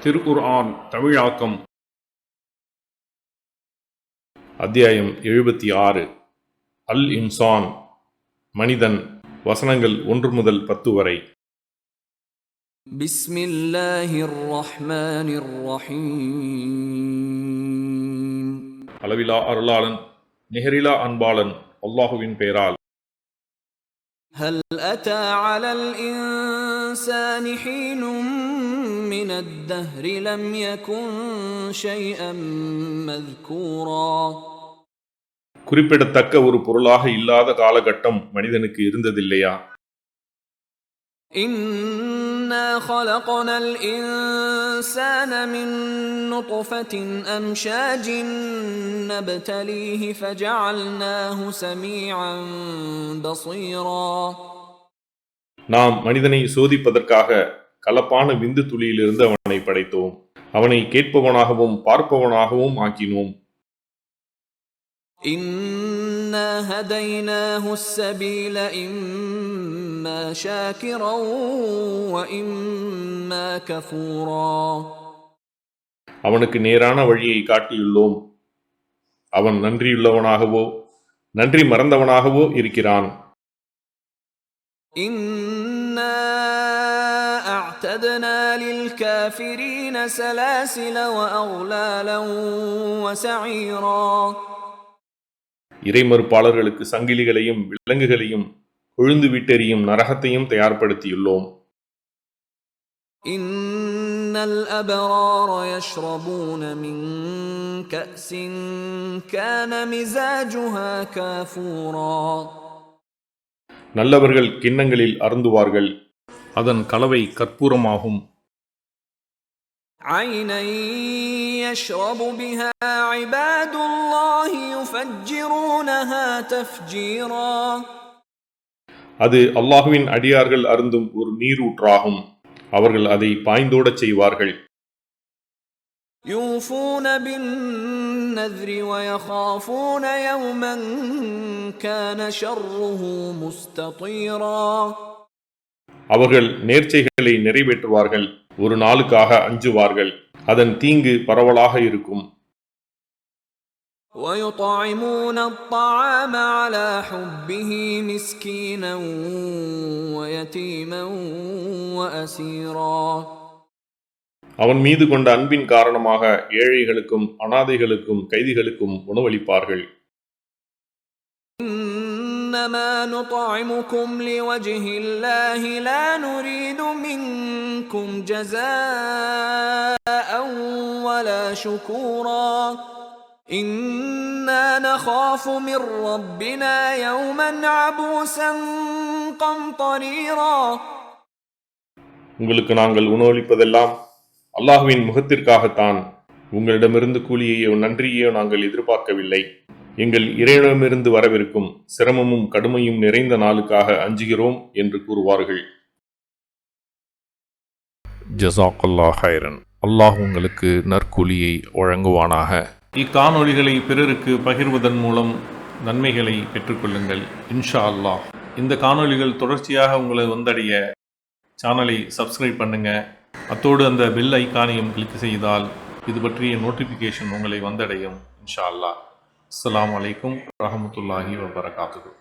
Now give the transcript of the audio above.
திருக்குர்ஆன் தமிழாக்கம் அத்தியாயம் எழுபத்தி ஆறு அல் இன்சான் மனிதன் வசனங்கள் ஒன்று முதல் பத்து வரை بسم الله الرحمن الرحيم அளவிலா அருளாளன் நிகரிலா அன்பாளன் அல்லாஹுவின் பெயரால் هل أتى على الإنسان حين من الدهر لم يكن شيئا مذكورا குறிப்பிடத்தக்க ஒரு பொருளாக இல்லாத காலகட்டம் மனிதனுக்கு இருந்ததில்லையா إنا خلقنا الإنسان من نطفة أمشاج نبتليه فجعلناه سميعا بصيرا நாம் மனிதனை சோதிப்பதற்காக கலப்பான விந்து துளியிலிருந்து அவனை படைத்தோம் அவனை கேட்பவனாகவும் பார்ப்பவனாகவும் ஆக்கினோம் إنا هديناه السبيل إما شاكرا وإما كفورا அவனுக்கு நேரான வழியை காட்டியுள்ளோம் அவன் நன்றியுள்ளவனாகவோ நன்றி மறந்தவனாகவோ இருக்கிறான் إنا أعتدنا للكافرين سلاسل وأغلالا وسعيرا இறைமறுப்பாளர்களுக்கு சங்கிலிகளையும் விலங்குகளையும் கொழுந்து விட்டெறியும் நரகத்தையும் தயார்படுத்தியுள்ளோம் إن الأبرار يشربون من كأس كان مزاجها كافورا நல்லவர்கள் கிண்ணங்களில் அருந்துவார்கள் அதன் கலவை கற்பூரமாகும் عينا يشرب بها عباد الله يفجرونها تفجيرا அது அல்லாஹுவின் அடியார்கள் அருந்தும் ஒரு நீரூற்றாகும் அவர்கள் அதை பாய்ந்தோடச் செய்வார்கள் يوفون بالنذر ويخافون يوما كان شره مستطيرا அவர்கள் நேர்ச்சைகளை நிறைவேற்றுவார்கள் ஒரு நாளுக்காக அஞ்சுவார்கள் அதன் தீங்கு பரவலாக இருக்கும் ويطعمون الطعام على حبه مسكينا ويتيما واسيرا அவன் மீது கொண்ட அன்பின் காரணமாக ஏழைகளுக்கும் அனாதைகளுக்கும் கைதிகளுக்கும் உணவளிப்பார்கள் انما نطعمكم لوجه الله لا نريد منكم جزاء ولا شكورا انا نخاف من ربنا يوما عبوسا قمطريرا உங்களுக்கு நாங்கள் உணவளிப்பதெல்லாம் அல்லாஹுவின் முகத்திற்காகத்தான் உங்களிடமிருந்து கூலியையோ நன்றியையோ நாங்கள் எதிர்பார்க்கவில்லை எங்கள் இறைவனமிருந்து வரவிருக்கும் சிரமமும் கடுமையும் நிறைந்த நாளுக்காக அஞ்சுகிறோம் என்று கூறுவார்கள். ஜசாக்கல்லா ஹைரன் அல்லாஹ் உங்களுக்கு நற்கூலியை வழங்குவானாக. இக்காணொளிகளை பிறருக்கு பகிர்வதன் மூலம் நன்மைகளை பெற்றுக்கொள்ளுங்கள் இன்ஷா அல்லாஹ் இந்த காணொளிகள் தொடர்ச்சியாக உங்களை வந்தடைய சேனலை சப்ஸ்கிரைப் பண்ணுங்க. அத்தோடு அந்த பெல் ஐக்கானையும் கிளிக் செய்தால் இது பற்றிய நோட்டிஃபிகேஷன் உங்களை வந்தடையும் இன்ஷா அல்லாஹ் அஸ்லாம் வலைக்கம் ரஹமத்துல்லாஹி வபரகாத்துஹு.